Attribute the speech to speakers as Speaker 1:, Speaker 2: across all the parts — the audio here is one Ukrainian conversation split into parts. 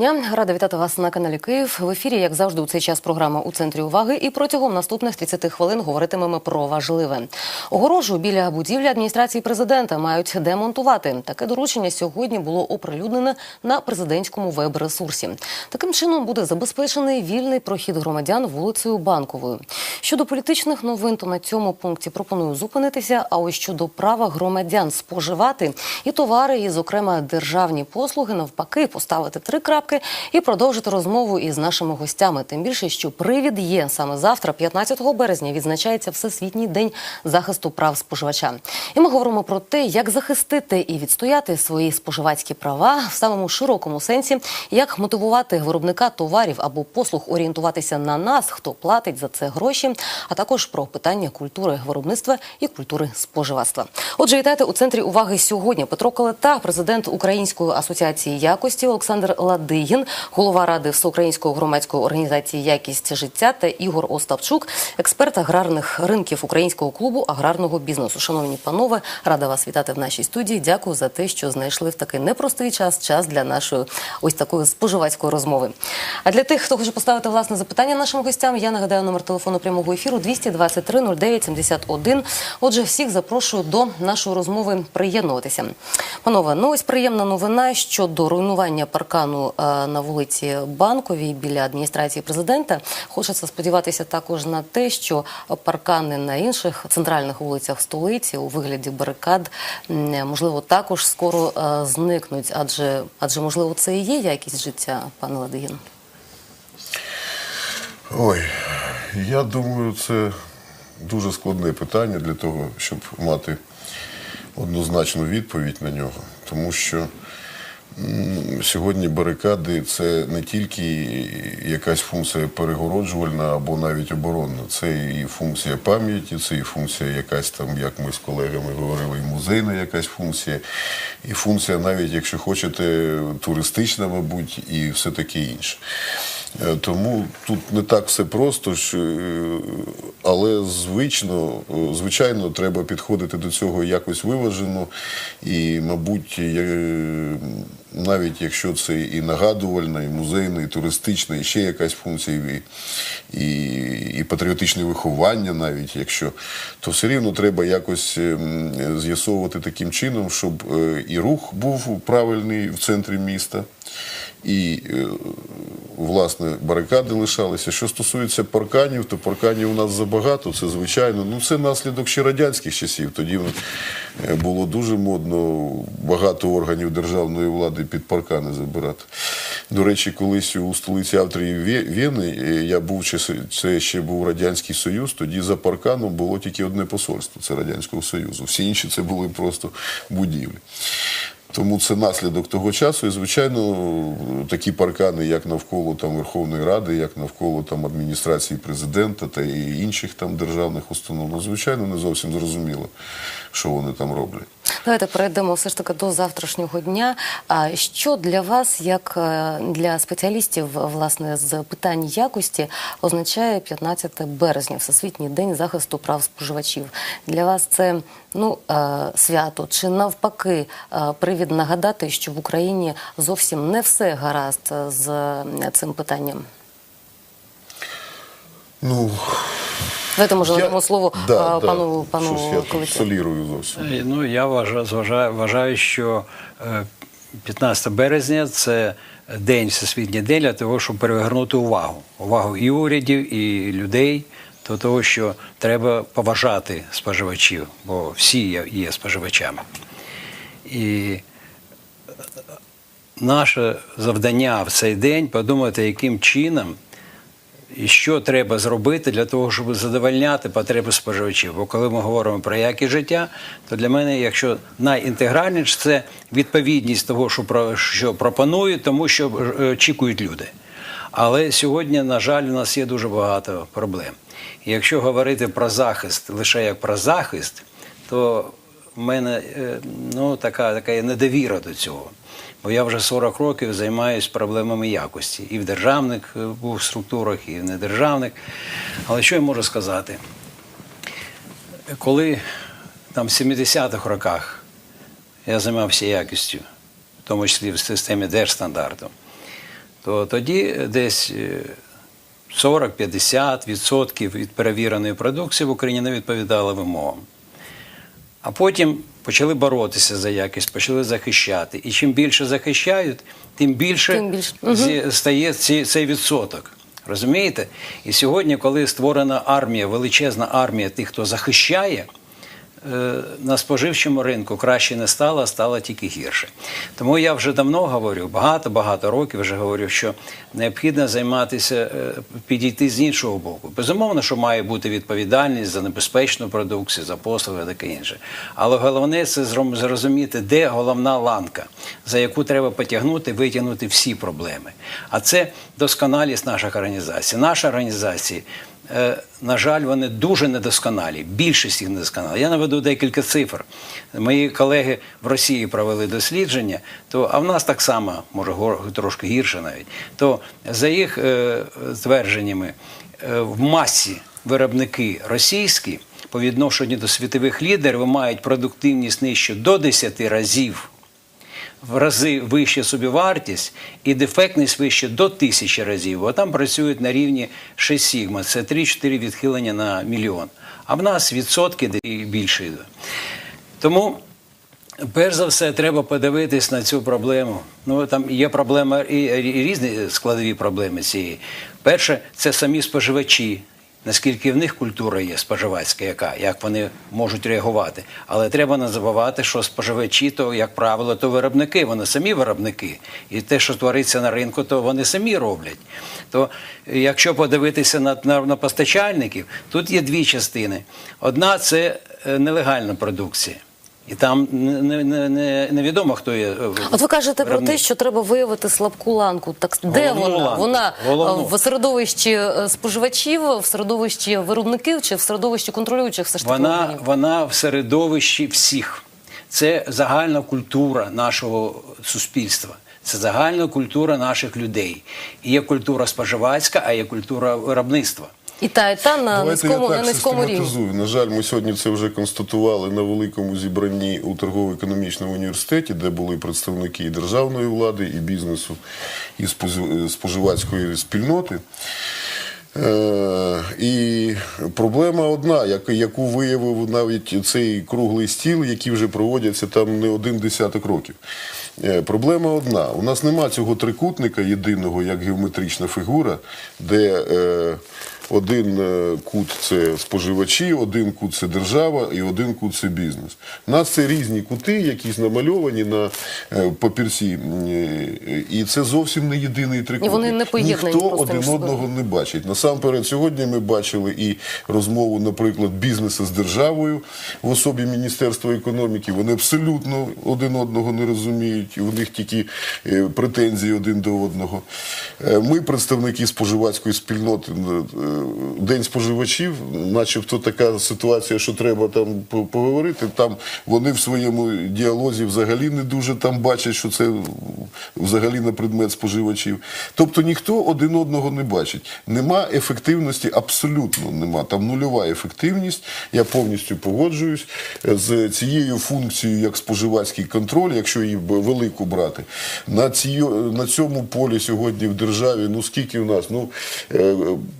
Speaker 1: Дня, рада вітати вас на каналі Київ. В ефірі, як завжди, у цей час програма у центрі уваги. І протягом наступних 30 хвилин говоритимемо про важливе. Огорожу біля будівлі адміністрації президента мають демонтувати. Таке доручення сьогодні було оприлюднене на президентському веб-ресурсі. Таким чином буде забезпечений вільний прохід громадян вулицею Банковою. Щодо політичних новин, то на цьому пункті пропоную зупинитися. А ось щодо права громадян споживати і товари, і, зокрема, державні послуги, навпаки, поставити три крапки і продовжити розмову із нашими гостями. Тим більше, що привід є саме завтра, 15 березня, відзначається Всесвітній день захисту прав споживача. І ми говоримо про те, як захистити і відстояти свої споживацькі права в самому широкому сенсі, як мотивувати виробника товарів або послуг орієнтуватися на нас, хто платить за це гроші, а також про питання культури виробництва і культури споживацтва. Отже, вітайте у центрі уваги сьогодні. Петро Калета, президент Української асоціації якості, Олександр Ладигін, голова ради Всеукраїнської громадської організації Якість життя та Ігор Остапчук, експерт аграрних ринків Українського клубу аграрного бізнесу. Шановні панове, рада вас вітати в нашій студії. Дякую за те, що знайшли в такий непростий час час для нашої ось такої споживацької розмови. А для тих, хто хоче поставити власне запитання нашим гостям, я нагадаю номер телефону прямого ефіру 223 09 71. Отже, всіх запрошую до нашої розмови приєднуватися. Панове, ну ось приємна новина щодо руйнування паркану е, на вулиці Банковій біля адміністрації президента. Хочеться сподіватися також на те, що паркани на інших центральних вулицях столиці у вигляді барикад можливо також скоро е, зникнуть, адже адже можливо це і є якість життя, пане Ладигін.
Speaker 2: Ой, я думаю, це дуже складне питання для того, щоб мати однозначну відповідь на нього. Тому що сьогодні барикади це не тільки якась функція перегороджувальна або навіть оборонна, це і функція пам'яті, це і функція якась там, як ми з колегами говорили, і музейна якась функція, і функція, навіть якщо хочете, туристична, мабуть, і все таке інше. Е, Тому тут не так все просто, е, але звично, е, звичайно, треба підходити до цього якось виважено. І, мабуть, навіть якщо це і нагадувальна, і музейна, і туристична, і ще якась функція, і, і, патріотичне виховання, навіть якщо, то все рівно треба якось ем, з'ясовувати таким чином, щоб і рух був правильний в центрі міста. І е, власне барикади лишалися. Що стосується парканів, то парканів у нас забагато. Це звичайно. Ну це наслідок ще радянських часів. Тоді е, було дуже модно багато органів державної влади під паркани забирати. До речі, колись у столиці Австрії Вє- Вєни е, я був чи це ще був радянський союз. Тоді за парканом було тільки одне посольство це радянського союзу. Всі інші це були просто будівлі. Тому це наслідок того часу. І, звичайно, такі паркани, як навколо там, Верховної Ради, як навколо там, адміністрації президента та і інших там державних установ, ну, звичайно, не зовсім зрозуміло, що вони там роблять.
Speaker 1: Давайте перейдемо все ж таки до завтрашнього дня. А що для вас, як е, для спеціалістів, власне, з питань якості, означає 15 березня, Всесвітній день захисту прав споживачів? Для вас це ну е, свято чи навпаки е, привід нагадати, що в Україні зовсім не все гаразд з цим питанням?
Speaker 2: Ну,
Speaker 1: Давайте може
Speaker 2: я-
Speaker 1: слово
Speaker 2: Да,
Speaker 1: е,
Speaker 2: да.
Speaker 1: пану пану
Speaker 2: солірую зовсім.
Speaker 3: Е, Ну, я вважаю, зважаю, вважаю, що е, 15 березня це день, всесвітній день для того, щоб перевернути увагу. Увагу і урядів, і людей до того, що треба поважати споживачів, бо всі є, є споживачами. І е, наше завдання в цей день подумати, яким чином і що треба зробити для того, щоб задовольняти потреби споживачів. Бо коли ми говоримо про якість життя, то для мене, якщо найінтегральніше, це відповідність того, що про що пропонують, тому що е, очікують люди. Але сьогодні, на жаль, у нас є дуже багато проблем. І якщо говорити про захист лише як про захист, то в мене е, ну, така, така недовіра до цього. Бо я вже 40 років займаюся проблемами якості і в державних е, був структурах, і в недержавних. Але що я можу сказати? Коли там в 70-х роках я займався якістю, в тому числі в системі держстандарту, то тоді десь е, 40-50% від перевіреної продукції в Україні не відповідала вимогам. А потім почали боротися за якість, почали захищати. І чим більше захищають, тим більше,
Speaker 1: Тим більше.
Speaker 3: зі- стає ці, цей відсоток. Розумієте? І сьогодні, коли створена армія, величезна армія тих, хто захищає, на споживчому ринку краще не стало, а стало тільки гірше. Тому я вже давно говорю, багато-багато років вже говорю, що необхідно займатися, е, підійти з іншого боку. Безумовно, що має бути відповідальність за небезпечну продукцію, за послуги таке інше. Але головне це зрозуміти, де головна ланка, за яку треба потягнути, витягнути всі проблеми. А це досконалість наших організацій. Наші організації Е, на жаль, вони дуже недосконалі. Більшість їх недосконалі. Я наведу декілька цифр. Мої колеги в Росії провели дослідження, то, а в нас так само, може, трошки гірше навіть. То за їх е, твердженнями, е, в масі виробники російські по відношенню до світових лідерів мають продуктивність нижчу до 10 разів в рази вища собівартість і дефектність вище до тисячі разів. Бо там працюють на рівні 6 сігма, це 3-4 відхилення на мільйон. А в нас відсотки і більше йде. Тому. Перш за все, треба подивитись на цю проблему. Ну там є проблема і різні складові проблеми цієї. Перше, це самі споживачі. Наскільки в них культура є споживацька, яка як вони можуть реагувати. Але треба не забувати, що споживачі, то, як правило, то виробники, вони самі виробники. І те, що твориться на ринку, то вони самі роблять. То якщо подивитися на, на, на постачальників, тут є дві частини. Одна це е, нелегальна продукція. І там не, не, не, не, невідомо, хто є. е,
Speaker 1: От ви кажете про те, що треба виявити слабку ланку. Так де
Speaker 3: Головну
Speaker 1: вона?
Speaker 3: ланку.
Speaker 1: Вона
Speaker 3: Головну.
Speaker 1: е, в середовищі е, споживачів, в середовищі виробників чи в середовищі контролюючих все ж таки
Speaker 3: Вона,
Speaker 1: органів?
Speaker 3: вона в середовищі всіх. Це загальна культура нашого суспільства. Це загальна культура наших людей. І є культура споживацька, а є культура виробництва.
Speaker 1: І та, і та на
Speaker 2: Давайте
Speaker 1: низькому,
Speaker 2: я
Speaker 1: на низькому рівні.
Speaker 2: На жаль, ми сьогодні це вже констатували на великому зібранні у торгово-економічному університеті, де були представники і державної влади, і бізнесу, і споживацької спільноти. Е, і проблема одна, як- яку виявив навіть цей круглий стіл, який вже проводяться там не один десяток років. Е, Проблема одна. У нас нема цього трикутника єдиного, як геометрична фігура, де е, один е, кут це споживачі, один кут це держава і один кут це бізнес. У нас це різні кути, якісь намальовані на е, папірці, е, і це зовсім не єдиний трикутник.
Speaker 1: І вони не поєднані
Speaker 2: Ніхто один одного не бачить. Насамперед, сьогодні ми бачили і розмову, наприклад, бізнесу з державою в особі Міністерства економіки. Вони абсолютно один одного не розуміють, у них тільки претензії один до одного. Ми, представники споживацької спільноти, День споживачів, начебто така ситуація, що треба там поговорити. Там вони в своєму діалозі взагалі не дуже там бачать, що це взагалі на предмет споживачів. Тобто ніхто один одного не бачить. Нема ефективності, абсолютно нема. Там нульова ефективність. Я повністю погоджуюсь з цією функцією, як споживацький контроль, якщо її велику брати. На, ці, на цьому полі сьогодні в державі, ну скільки в нас? Ну, е,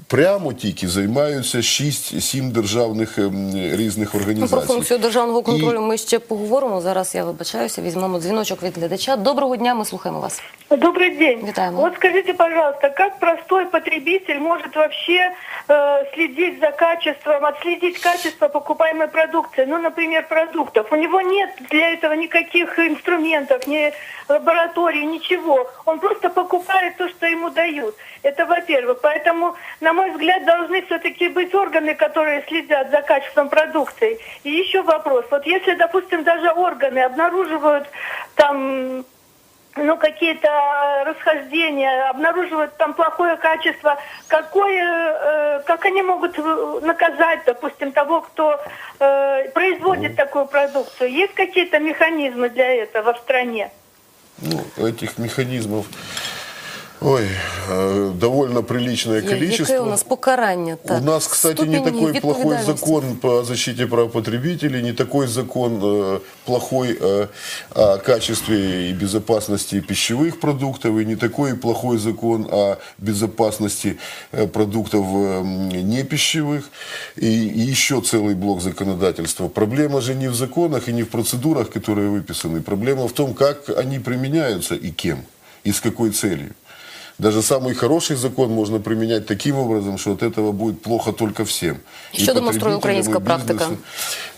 Speaker 2: прямо тільки займаються 6-7 державних ем, різних
Speaker 1: Ну,
Speaker 2: організацій.
Speaker 1: про функцію державного контролю
Speaker 2: І-
Speaker 1: ми ще поговоримо. Зараз я вибачаюся, візьмемо дзвіночок від глядача. Доброго дня, ми слухаємо вас.
Speaker 4: Добрый день.
Speaker 1: Витаем.
Speaker 4: Вот скажите, пожалуйста, как простой потребитель может вообще э, следить за качеством, отследить качество покупаемой продукции? Ну, например, продуктов. У него нет для этого никаких инструментов, ни лабораторий, ничего. Он просто покупает то, что ему дают. Это во-первых. Поэтому, на мой взгляд, должны все-таки быть органы, которые следят за качеством продукции. И еще вопрос. Вот если, допустим, даже органы обнаруживают там ну, какие-то расхождения, обнаруживают там плохое качество, какое, э, как они могут наказать, допустим, того, кто э, производит такую продукцию? Есть какие-то механизмы для этого в стране?
Speaker 2: Ну, этих механизмов Ой, э, довольно приличное
Speaker 1: Я-
Speaker 2: количество.
Speaker 1: Яке у нас покарання? Так.
Speaker 2: У нас, кстати, не
Speaker 1: Ступінь
Speaker 2: такой плохой
Speaker 1: відповідальності.
Speaker 2: закон по защите прав потребителей, не такой закон э, плохой э, о качестве и безопасности пищевых продуктов, и не такой плохой закон о безопасности э, продуктов э, не пищевых, и, и еще целый блок законодательства. Проблема же не в законах и не в процедурах, которые выписаны. Проблема в том, как они применяются и кем, и с какой целью. Даже самый хороший закон можно применять таким образом, что от этого будет плохо только всем.
Speaker 1: И что
Speaker 2: потребителям,
Speaker 1: украинская практика?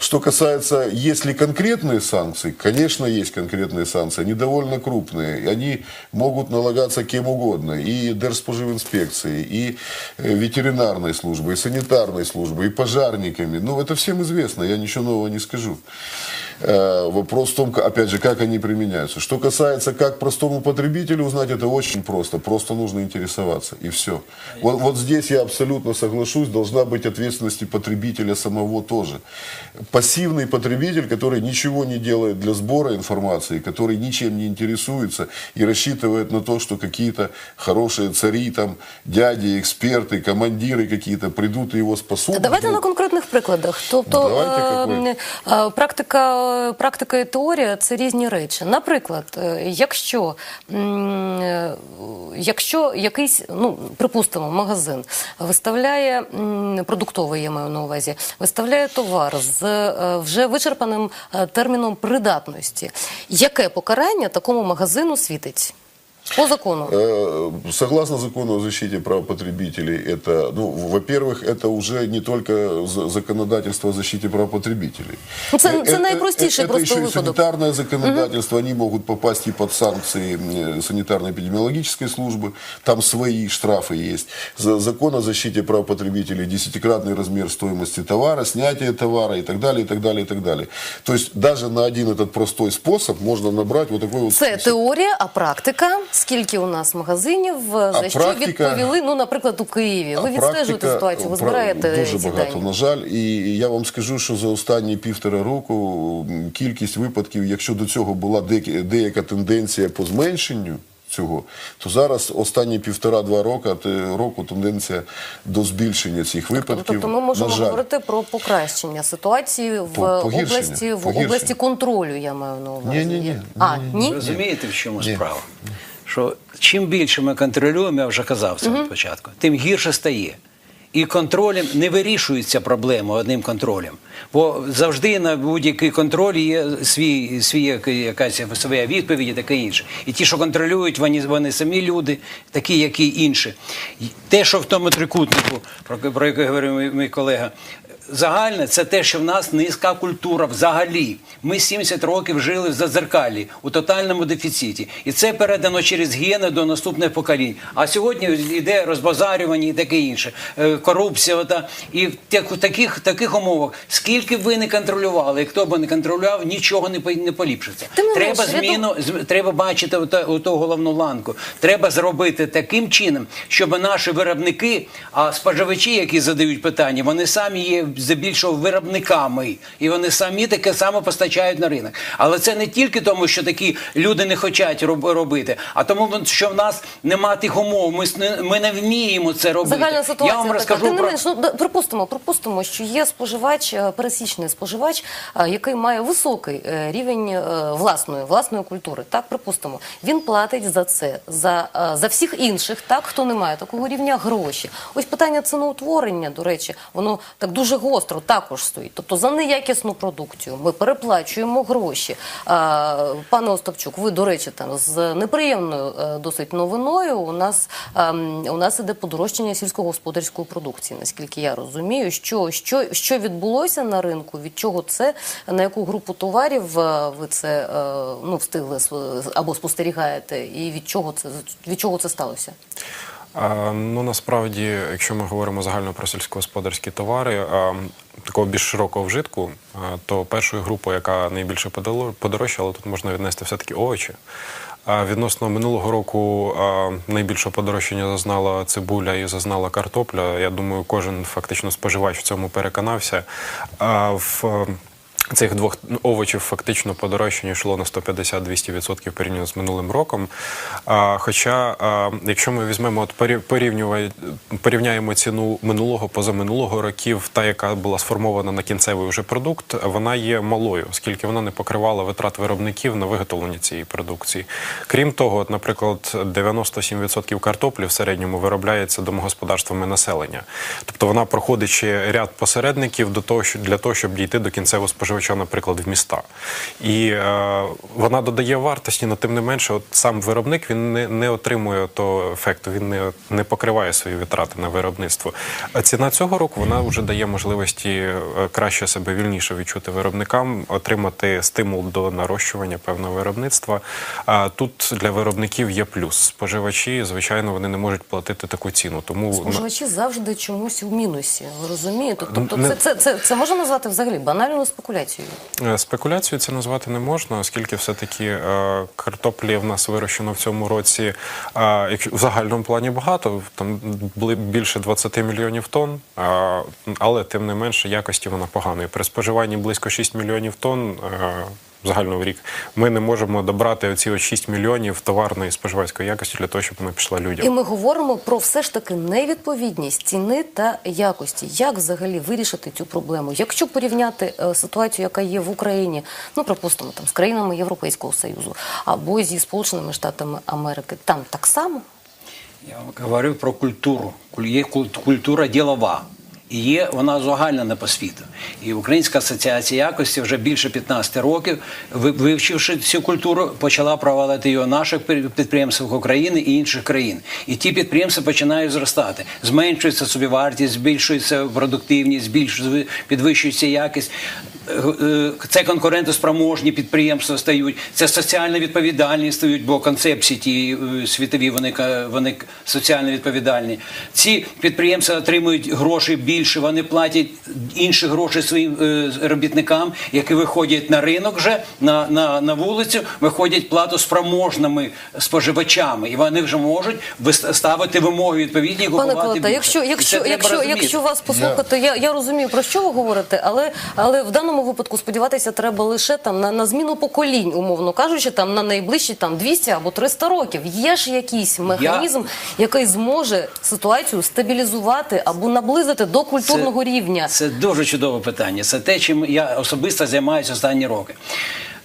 Speaker 2: Что касается, есть ли конкретные санкции, конечно, есть конкретные санкции. Они довольно крупные. и Они могут налагаться кем угодно. И Держспоживинспекцией, и э, ветеринарной службой, и санитарной службой, и пожарниками. Ну, это всем известно, я ничего нового не скажу. Э, Вопрос в том, опять же, как они применяются. Что касается, как простому потребителю узнать, это очень просто. Просто нужно интересоваться, и все. Вот, вот здесь я абсолютно соглашусь, должна быть ответственность и потребителя самого тоже. Пассивный потребитель, который ничего не делает для сбора информации, который ничем не интересуется и рассчитывает на то, что какие-то хорошие цари, там, дяди, эксперты, командиры какие-то придут и его спасут.
Speaker 1: Давайте на конкретних прикладах. Тобто
Speaker 2: Давайте, какой?
Speaker 1: е, практика, практика і теорія це різні речі. Наприклад, е, якщо, е, якщо якийсь, ну припустимо, магазин виставляє продуктовий, я маю на увазі, виставляє товар з е, вже вичерпаним е, терміном придатності, яке покарання такому магазину світить? По закону.
Speaker 2: Э, Согласно закону о защите прав потребителей, это, ну, во-первых, это уже не только за- законодательство о защите прав потребителей.
Speaker 1: Ну, це-
Speaker 2: Э,
Speaker 1: це
Speaker 2: э, это
Speaker 1: просто
Speaker 2: еще и
Speaker 1: випадок.
Speaker 2: санитарное законодательство, они могут попасть и под санкции санитарно-эпидемиологической службы, там свои штрафы есть. За- Закон о защите прав потребителей, десятикратный размер стоимости товара, снятие товара и так далее, и так далее, и так далее. То есть даже на один этот простой способ можно набрать вот такой вот
Speaker 1: Це
Speaker 2: список.
Speaker 1: теорія, а практика. Скільки у нас магазинів е, за що
Speaker 2: практика-
Speaker 1: відповіли? Ну, наприклад, у Києві. Ви відстежуєте ситуацію, ви збираєте
Speaker 2: дуже
Speaker 1: ці
Speaker 2: багато.
Speaker 1: дані.
Speaker 2: На жаль, і я вам скажу, що за останні півтора року кількість випадків, якщо до цього була деяка- тенденція по зменшенню. Цього, то зараз останні півтора-два роки, року тенденція до збільшення цих випадків.
Speaker 1: Тобто ми можемо
Speaker 2: на жаль.
Speaker 1: говорити про покращення ситуації в
Speaker 2: погіршення,
Speaker 1: області в
Speaker 2: погіршення.
Speaker 1: області контролю. Я маю на увазі.
Speaker 2: Ні-ні-ні,
Speaker 1: А
Speaker 2: ні-ні-ні.
Speaker 3: Розумієте, в чому
Speaker 2: Ні.
Speaker 3: справа? Що чим більше ми контролюємо, я вже казав це на початку, тим гірше стає. І контролем не вирішується проблема одним контролем. Бо завжди на будь-який контроль є свій, свій якась своя відповідь і таке інше. І ті, що контролюють, вони, вони самі люди, такі, як і інші. Те, що в тому трикутнику, про, про який говорив мій колега, загальне це те, що в нас низька культура взагалі. Ми 70 років жили в зазеркалі, у тотальному дефіциті. І це передано через гени до наступних поколінь. А сьогодні йде розбазарювання і таке інше. Е, Корупція. Ота. І в таких, таких умовах, скільки б ви не контролювали, і хто б не контролював, нічого не, не поліпшиться.
Speaker 1: Тим
Speaker 3: Треба
Speaker 1: менше,
Speaker 3: зміну, з- треба бачити ото, ото головну ланку. Треба зробити таким чином, щоб наші виробники, а споживачі, які задають питання, вони самі є здебільшого виробниками, і вони самі таке саме постачають на ринок. Але це не тільки тому, що такі люди не хочуть робити, а тому, що в нас нема тих умов. Ми, не- ми не вміємо це робити.
Speaker 1: Загальна ситуація
Speaker 3: Я вам розкажу
Speaker 1: Тим не
Speaker 3: про
Speaker 1: менш, ну, припустимо, припустимо, що є споживач, е, пересічний споживач, е, який має високий е, рівень власної, власної культури. Так, припустимо. Він платить за це, за, за всіх інших, так, хто не має такого рівня, гроші. Ось питання ціноутворення, до речі, воно так дуже гостро також стоїть. Тобто за неякісну продукцію ми переплачуємо гроші. Пане Остапчук, ви, до речі, там з неприємною е, досить новиною у нас, ем, у нас іде подорожчання сільськогосподарської продукції, наскільки я розумію. Що, що, що відбулося на ринку, від чого це, на яку групу товарів е, ви це е, ну, встигли або спостерігаєте, і від чого це, від чого це сталося?
Speaker 5: Ну насправді, якщо ми говоримо загально про сільськогосподарські товари, такого більш широкого вжитку, то першою групою, яка найбільше подорожчала, тут можна віднести все-таки овочі. Відносно минулого року найбільше подорожчання зазнала цибуля і зазнала картопля. Я думаю, кожен фактично споживач в цьому переконався. В Цих двох овочів фактично подорожчання йшло на 150-200% порівняно з минулим роком. А, хоча, а, якщо ми візьмемо от порівняємо ціну минулого позаминулого років, та яка була сформована на кінцевий вже продукт, вона є малою, оскільки вона не покривала витрат виробників на виготовлення цієї продукції. Крім того, от, наприклад, 97% картоплі в середньому виробляється домогосподарствами населення. Тобто вона проходить ще ряд посередників до того, для того, щоб дійти до кінцевого споживача, наприклад, в міста. І е, вона додає вартості, але тим не менше, от сам виробник він не, не отримує того ефекту, він не, не покриває свої витрати на виробництво. А ціна цього року вона вже дає можливості е, краще себе вільніше відчути виробникам, отримати стимул до нарощування певного виробництва. А тут для виробників є плюс. Споживачі, звичайно, вони не можуть платити таку ціну. Тому
Speaker 1: Споживачі завжди чомусь у мінусі. Ви розумієте? Тобто,
Speaker 5: Не-
Speaker 1: це, це, це, це можна назвати взагалі банальною спекуляцією.
Speaker 5: Е, Спекуляцію це назвати не можна, оскільки все-таки е, картоплі в нас вирощено в цьому році е, в загальному плані багато, там більше 20 мільйонів тонн, е, але тим не менше якості вона поганої. При споживанні близько 6 мільйонів тонн. Е, Загально в рік ми не можемо добрати оці 6 мільйонів товарної споживацької якості для того, щоб вона пішла людям.
Speaker 1: І ми говоримо про все ж таки невідповідність ціни та якості. Як взагалі вирішити цю проблему? Якщо порівняти е, ситуацію, яка є в Україні, ну припустимо, там з країнами Європейського Союзу або зі Сполученими Штатами Америки, там так само.
Speaker 3: Я вам говорю про культуру. Є культура ділова. Є вона загальна по світу. І Українська асоціація якості вже більше 15 років, вивчивши цю культуру, почала провалити в наших пі- підприємствах України і інших країн. І ті підприємства починають зростати. Зменшується собівартість, збільшується продуктивність, збільшується, підвищується якість. Е, е, Це конкурентоспроможні підприємства стають, це соціально відповідальні стають, бо концепції ті е, світові вони, вони соціально відповідальні. Ці підприємства отримують гроші більше, вони платять інші гроші своїм е, робітникам, які виходять на ринок вже на, на, на вулицю, виходять платоспроможними споживачами, і вони вже можуть вис- ставити вимоги відповідні
Speaker 1: Пане Колота, якщо, якщо, якщо, якщо вас послухати, я, я розумію про що ви говорите, але, але в даному випадку сподіватися треба лише там на, на зміну поколінь, умовно кажучи, там на найближчі там 200 або 300 років. Є ж якийсь механізм, який зможе ситуацію стабілізувати або наблизити до культурного рівня.
Speaker 3: Це дуже чудове питання. Це те, чим я особисто займаюся останні роки.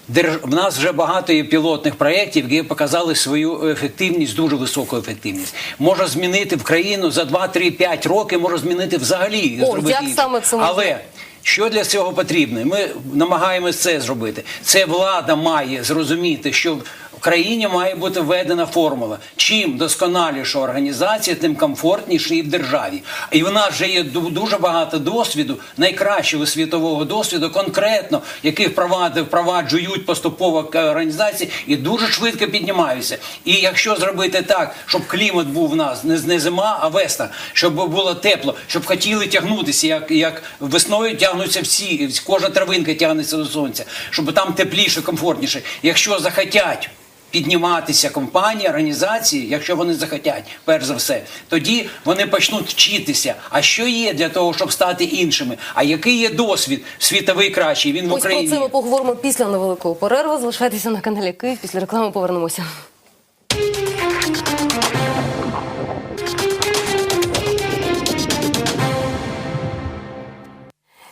Speaker 3: Держ... В нас вже багато є пілотних проєктів, які показали свою ефективність, дуже високу ефективність. Може змінити в країну за 2-3-5 років, може змінити взагалі.
Speaker 1: О,
Speaker 3: зробити
Speaker 1: як
Speaker 3: інше.
Speaker 1: саме це можна?
Speaker 3: Але що для цього потрібно? Ми намагаємось це зробити. Це влада має зрозуміти, що в країні має бути введена формула. Чим досконаліша організація, тим комфортніше і в державі. І в нас вже є ду- дуже багато досвіду, найкращого світового досвіду, конкретно, який впроваджують поступово організації і дуже швидко піднімаються. І якщо зробити так, щоб клімат був в нас не зима, а весна, щоб було тепло, щоб хотіли тягнутися, як, як весною тягнуться всі, кожна травинка тягнеться до сонця, щоб там тепліше, комфортніше. Якщо захотять. Підніматися компанії, організації, якщо вони захотять, перш за все, тоді вони почнуть вчитися. А що є для того, щоб стати іншими? А який є досвід світовий кращий? Він в
Speaker 1: Ось про
Speaker 3: Україні.
Speaker 1: це ми поговоримо після невеликого перерву. Залишайтеся на каналі Київ. Після реклами повернемося.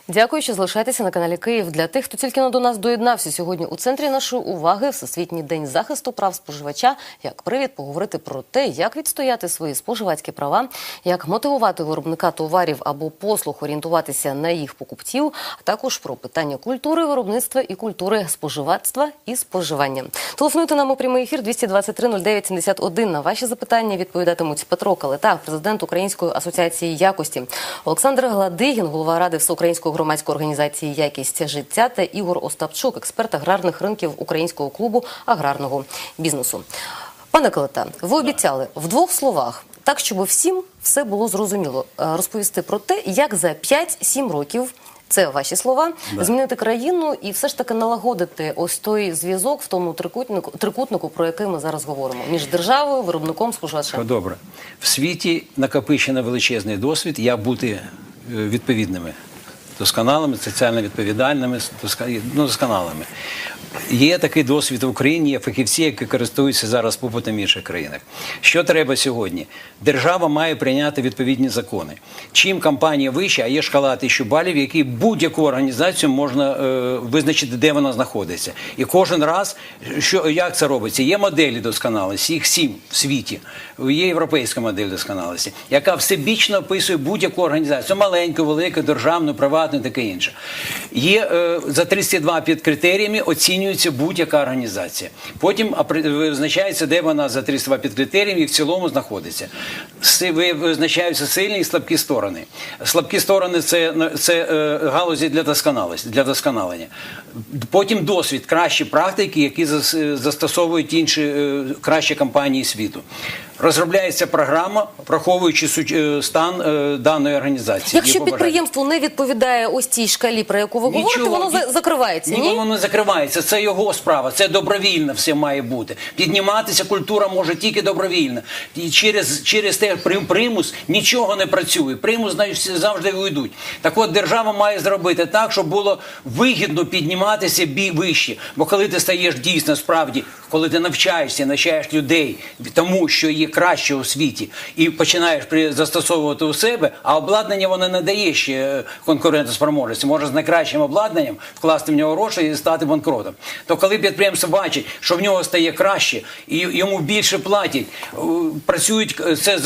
Speaker 1: Дякую, що залишаєтеся на каналі Київ. Для тих, хто тільки до нас доєднався сьогодні у центрі нашої уваги Всесвітній день захисту прав споживача як привід поговорити про те, як відстояти свої споживацькі права, як мотивувати виробника товарів або послуг орієнтуватися на їх покупців, а також про питання культури виробництва і культури споживацтва і споживання. Телефонуйте нам у прямий ефір 223 09 71. На ваші запитання відповідатимуть Петро Калита, президент Української асоціації якості, Олександр Гладигін, голова ради всеукраїнської громадської організації Якість життя та Ігор Остапчук, експерт аграрних ринків Українського клубу аграрного бізнесу. Пане Калита, ви обіцяли в двох словах, так щоб всім все було зрозуміло, е, розповісти про те, як за 5-7 років. Це ваші слова змінити країну і все ж таки налагодити ось той зв'язок в тому трикутнику, трикутнику, про який ми зараз говоримо між державою, виробником, споживачем.
Speaker 3: Добре. В світі накопичено величезний досвід, як бути е, відповідними. Досконалими, соціально відповідальними, ну, досконалими. Є такий досвід в Україні, є фахівці, які користуються зараз попитом в інших країнах. Що треба сьогодні? Держава має прийняти відповідні закони. Чим компанія вища, а є шкала тисячу балів, в якій будь-яку організацію можна е, визначити, де вона знаходиться. І кожен раз, що, як це робиться? Є моделі досконалості, їх сім в світі. Є європейська модель досконалості, яка всебічно описує будь-яку організацію, маленьку, велику, державну, приватну, таке інше. Є е, за 302 під критеріями оцінюється будь-яка організація. Потім визначається, де вона за 302 під критеріями і в цілому знаходиться. Визначаються сильні і слабкі сторони. Слабкі сторони це, це е, галузі для досконалості, для досконалення. Потім досвід, кращі практики, які зас- застосовують інші е, кращі компанії світу. Розробляється програма, враховуючи е, стан е, даної організації.
Speaker 1: Якщо підприємство не відповідає ось цій шкалі, про яку ви говорите,
Speaker 3: Нічого,
Speaker 1: воно за- закривається.
Speaker 3: Ні,
Speaker 1: Ні,
Speaker 3: воно не закривається. Це його справа. Це добровільно все має бути. Підніматися культура може тільки добровільно. І через, через те прим- примус нічого не працює. Примус завжди уйдуть. Так от держава має зробити так, щоб було вигідно підніматися бі вище. Бо коли ти стаєш дійсно справді, коли ти навчаєшся, навчаєш людей тому, що є краще у світі, і починаєш застосовувати у себе, а обладнання воно не дає ще е, конкурентоспроможності. Може з найкращим обладнанням вкласти в нього гроші і стати банкротом. То коли підприємство бачить, що в нього стає краще і йому більше платять, працюють е, це е,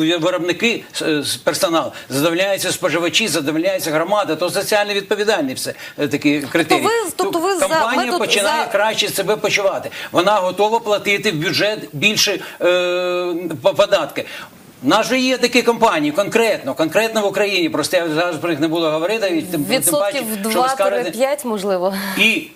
Speaker 3: е, виробники персонал, задовольняються споживачі, задовольняється громада, то соціально відповідальний все е, такі критерії.
Speaker 1: ви- тобто ви за
Speaker 3: компанія
Speaker 1: метод-
Speaker 3: починає
Speaker 1: за-
Speaker 3: краще себе почувати. Вона готова платити в бюджет більше е, податки. У нас же є такі компанії, конкретно, конкретно в Україні. Просто я зараз про них не буду говорити. і Тим,
Speaker 1: Відсотків
Speaker 3: що ви скажете,
Speaker 1: 2-5, можливо.
Speaker 3: і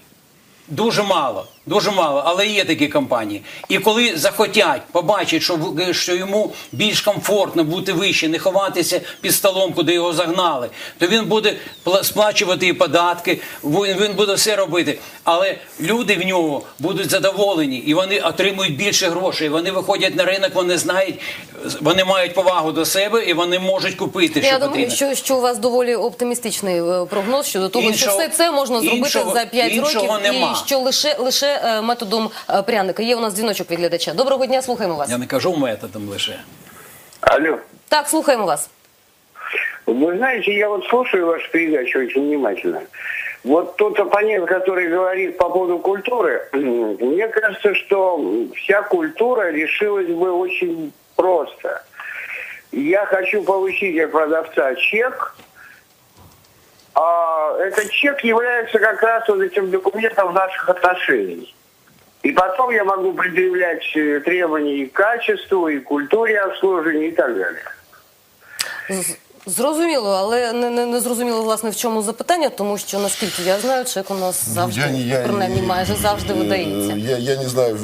Speaker 3: дуже мало, дуже мало, але є такі компанії. І коли захотять, побачать, що, що йому більш комфортно бути вище, не ховатися під столом, куди його загнали, то він буде пла- сплачувати і податки, він, він буде все робити. Але люди в нього будуть задоволені і вони отримують більше грошей. Вони виходять на ринок, вони знають, вони мають повагу до себе і вони можуть купити.
Speaker 1: Я
Speaker 3: що
Speaker 1: думаю,
Speaker 3: потрібно.
Speaker 1: що, що у вас доволі оптимістичний е, прогноз щодо того,
Speaker 3: Іншого-
Speaker 1: що все це можна зробити
Speaker 3: іншого-
Speaker 1: за 5 років,
Speaker 3: нема.
Speaker 1: і що лише лише е, методом е, пряника. Є у нас дзвіночок від глядача. Доброго дня, слухаємо вас.
Speaker 3: Я не кажу методом лише.
Speaker 6: Алло.
Speaker 1: Так, слухаємо вас.
Speaker 6: Вы знаете, я вот слушаю вашу передачу очень внимательно. Вот тот оппонент, который говорит по поводу культуры, мне кажется, что вся культура решилась бы очень просто. Я хочу получить от продавца чек, а этот чек является как раз вот этим документом наших отношений. И потом я могу предъявлять э, требования и к качеству, и к культуре обслуживания и так далее.
Speaker 1: З- Зрозуміло, але не, не, не зрозуміло, власне, в чому запитання, тому що, наскільки я знаю, чек у нас завжди,
Speaker 2: Я не- я
Speaker 1: принаймні
Speaker 2: не-
Speaker 1: майже завжди
Speaker 2: э,
Speaker 1: видається.
Speaker 2: Я, я не знаю, в-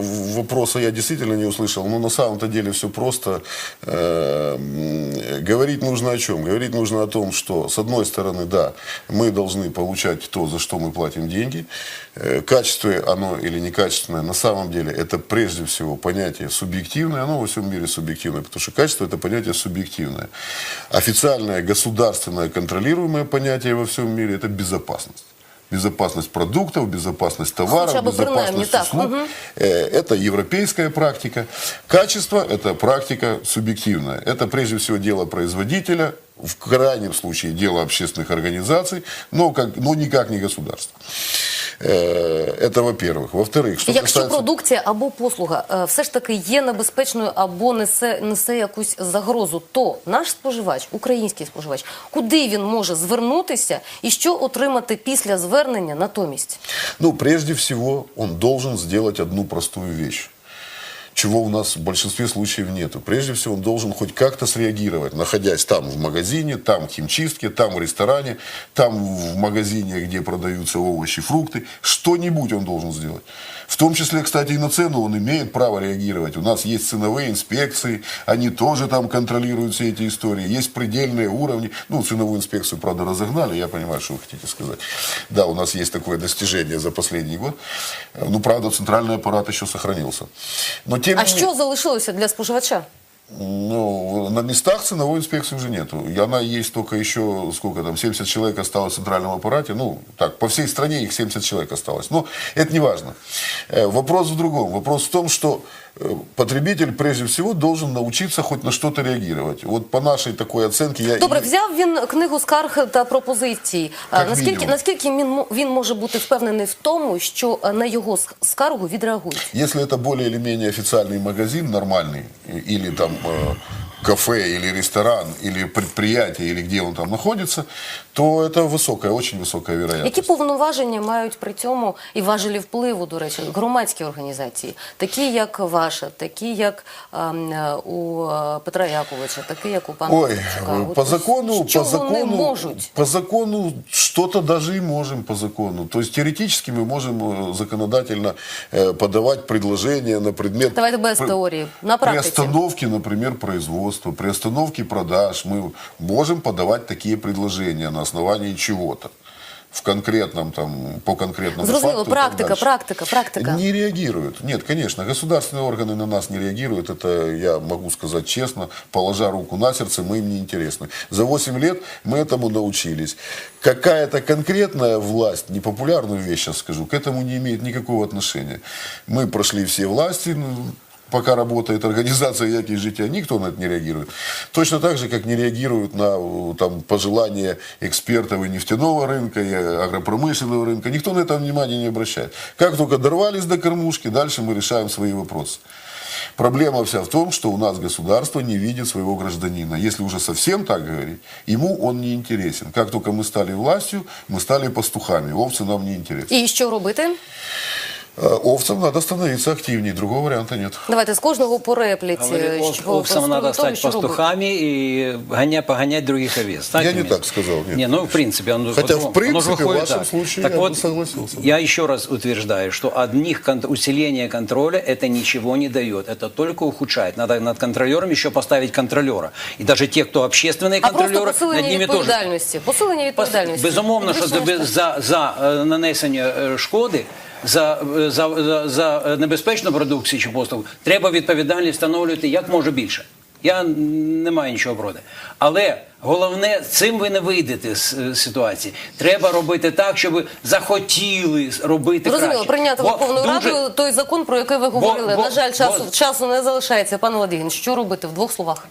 Speaker 2: в- вопроса я действительно не услышал, но на самом-то деле все просто. Э, м, Говорить нужно о чем? Говорить нужно о том, что, с одной стороны, да, мы должны получать то, за что мы платим деньги. Э, Качество оно или некачественное, на самом деле, это прежде всего понятие субъективное, оно во всем мире субъективное, потому что качество – это понятие субъективное. Официальное, государственное, контролируемое понятие во всем мире – это безопасность. Безопасность продуктов, безопасность товаров,
Speaker 1: Хотя бы принаймні
Speaker 2: безопасность
Speaker 1: так,
Speaker 2: услуг.
Speaker 1: мгм.
Speaker 2: Э, Это европейская практика. Качество – это практика субъективная. Это прежде всего дело производителя, в крайнем случае дело общественных организаций, но, как, но никак не государства. Э, Это во-первых. Во-вторых, что
Speaker 1: Якщо
Speaker 2: касается...
Speaker 1: продукція або послуга е, все ж таки є небезпечною або несе, несе якусь загрозу, то наш споживач, український споживач, куди він може звернутися і що отримати після звернення натомість?
Speaker 2: Ну, прежде всего, он должен сделать одну простую вещь Чего у нас в большинстве случаев нету. Прежде всего, он должен хоть как-то среагировать, находясь там в магазине, там в химчистке, там в ресторане, там в магазине, где продаются овощи, фрукты. Что-нибудь он должен сделать. В том числе, кстати, и на цену он имеет право реагировать. У нас есть ценовые инспекции, они тоже там контролируют все эти истории. Есть предельные уровни. Ну, ценовую инспекцию, правда, разогнали, я понимаю, что вы хотите сказать. Да, у нас есть такое достижение за последний год. Ну, правда, центральный аппарат еще сохранился. Но тем
Speaker 1: А
Speaker 2: не менее-
Speaker 1: що залишилося для споживача?
Speaker 2: Ну, на местах ценовой инспекции уже нету. И она есть только еще, сколько там, 70 человек осталось в центральном аппарате. Ну, так, по всей стране их 70 человек осталось. Но это не важно. Э, Вопрос в другом. Вопрос в том, что э, потребитель прежде всего должен научиться хоть на что-то реагировать. Вот по нашей такой оценке я...
Speaker 1: Добре, взяв він книгу скарг та пропозицій. А,
Speaker 2: Як
Speaker 1: Наскільки
Speaker 2: мінімум.
Speaker 1: наскільки він мо- він може бути впевнений в тому, що е, на його ск- скаргу відреагують?
Speaker 2: Если это более или менее официальный магазин нормальный, и- или там э, кафе, или ресторан, или предприятие, или где он там находится, то это высокая, очень высокая вероятность.
Speaker 1: Які повноваження мають при цьому і важелі впливу, до речі, громадські організації, такі як ваша, такі як ем, е, у е, Петра Яковича, такі як у пана
Speaker 2: Ой,
Speaker 1: Ткачука? От
Speaker 2: по закону,
Speaker 1: що
Speaker 2: по
Speaker 1: вони
Speaker 2: закону,
Speaker 1: можуть?
Speaker 2: по закону что-то даже и можем по закону. То есть теоретически мы можем э, законодательно э, подавать предложения на предмет
Speaker 1: Давайте без
Speaker 2: при-
Speaker 1: теории, на практике.
Speaker 2: приостановки, например, производства, приостановки продаж. Мы можем подавать такие предложения на основании чего-то в конкретном там по конкретному
Speaker 1: Зрозуміло,
Speaker 2: факту
Speaker 1: практика, практика, практика.
Speaker 2: Не реагируют. Нет, конечно, государственные органы на нас не реагируют. Это я могу сказать честно, положа руку на сердце, мы им не интересны. За 8 лет мы этому научились. Какая-то конкретная власть, непопулярную вещь сейчас скажу, к этому не имеет никакого отношения. Мы прошли все власти, ну, пока работает организация «Яки жития», никто на это не реагирует. Точно так же, как не реагируют на там, пожелания экспертов и нефтяного рынка, и агропромышленного рынка. Никто на это внимания не обращает. Как только дорвались до кормушки, дальше мы решаем свои вопросы. Проблема вся в том, что у нас государство не видит своего гражданина. Если уже совсем так говорить, ему он не интересен. Как только мы стали властью, мы стали пастухами. Овцы нам не интересны.
Speaker 1: І що робити?
Speaker 2: Э, Овцам надо становиться активнее, другого варианта нет.
Speaker 1: Давайте з кожного по репліці.
Speaker 3: Говорит, ов-
Speaker 1: що-
Speaker 3: овцам
Speaker 1: з
Speaker 3: надо
Speaker 1: того,
Speaker 3: стать
Speaker 1: що робити.
Speaker 3: пастухами и гоня, погонять других овец. Так,
Speaker 2: Я не
Speaker 3: Денис?
Speaker 2: так сказал, нет.
Speaker 3: Не, ну, в принципе, оно,
Speaker 2: Хотя,
Speaker 3: оно-
Speaker 2: в принципе,
Speaker 3: оно же выходит
Speaker 2: в вашем
Speaker 3: так.
Speaker 2: случае
Speaker 3: так
Speaker 2: я
Speaker 3: вот,
Speaker 2: бы согласился.
Speaker 3: Я еще раз утверждаю, что одних кон- усиление контроля это ничего не дает. Это только ухудшает. Надо над контролером еще поставить контролера. И даже те, кто общественные
Speaker 1: А просто
Speaker 3: контролеры, над
Speaker 1: посилення
Speaker 3: ними тоже
Speaker 1: відповідальності. Посилення відповідальності.
Speaker 3: Безумовно, що
Speaker 1: Підвищення
Speaker 3: тебе за, за е, нанесення е, шкоди, За, за, за, за небезпечну продукцію чи послугу, треба відповідальність встановлювати як може більше. Я не маю нічого проти. Але головне, цим ви не вийдете з е, ситуації. Треба робити так, щоб захотіли робити
Speaker 1: Зрозуміло,
Speaker 3: краще.
Speaker 1: прийняти
Speaker 3: Бо
Speaker 1: Верховною
Speaker 3: дуже-
Speaker 1: Радою той закон, про який ви говорили.
Speaker 3: бо-
Speaker 1: На жаль, часу,
Speaker 3: бо-
Speaker 1: часу не залишається. Пане Ладигін, що робити в двох словах?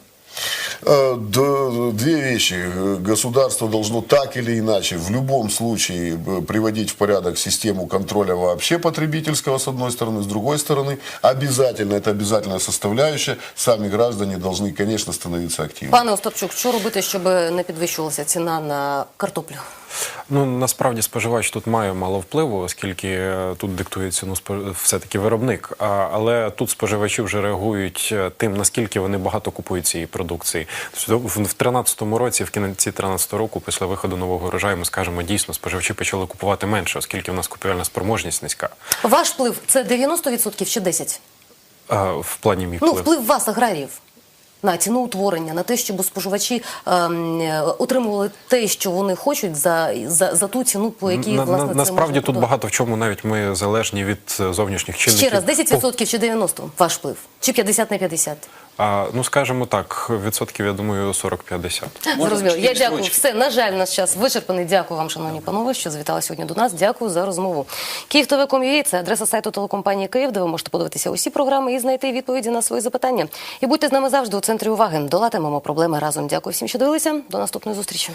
Speaker 2: Э, д- Две вещи. Э, Государство должно так или иначе в любом случае э, приводить в порядок систему контроля вообще потребительского с одной стороны, с другой стороны обязательно, это обязательная составляющая, сами граждане должны, конечно, становиться активными.
Speaker 1: Пане Остапчук, що робити, щоб не підвищувалася ціна на картоплю?
Speaker 5: Ну насправді споживач тут має мало впливу, оскільки е, тут диктує ціну спо- все-таки виробник. А, але тут споживачі вже реагують е, тим, наскільки вони багато купують цієї продукції. Тобто в 2013 році, в кінці 2013 року, після виходу нового урожаю, ми скажемо дійсно, споживачі почали купувати менше, оскільки в нас купівельна спроможність низька.
Speaker 1: Ваш вплив це 90% чи 10%?
Speaker 5: А, в плані мій
Speaker 1: Ну,
Speaker 5: вплив.
Speaker 1: вплив вас, аграріїв. На ціноутворення, на те, щоб споживачі ем, отримували те, що вони хочуть за, за, за ту ціну, по якій
Speaker 5: На-
Speaker 1: власне
Speaker 5: на,
Speaker 1: це
Speaker 5: насправді тут
Speaker 1: продавати.
Speaker 5: багато в чому навіть ми залежні від е, зовнішніх чинників.
Speaker 1: Ще раз, 10% чи 90% ваш вплив? Чи 50 на 50?
Speaker 5: А, ну скажімо так, відсотків, я думаю, 40-50.
Speaker 1: Зрозуміло. Я дякую. Все, на жаль, наш час вичерпаний. Дякую вам, шановні панове, що завітали сьогодні до нас. Дякую за розмову. Київтв.com.ua – це адреса сайту телекомпанії Київ, де ви можете подивитися усі програми і знайти відповіді на свої запитання. І будьте з нами завжди у центрі уваги. Долатимемо проблеми разом. Дякую всім, що дивилися. До наступної зустрічі.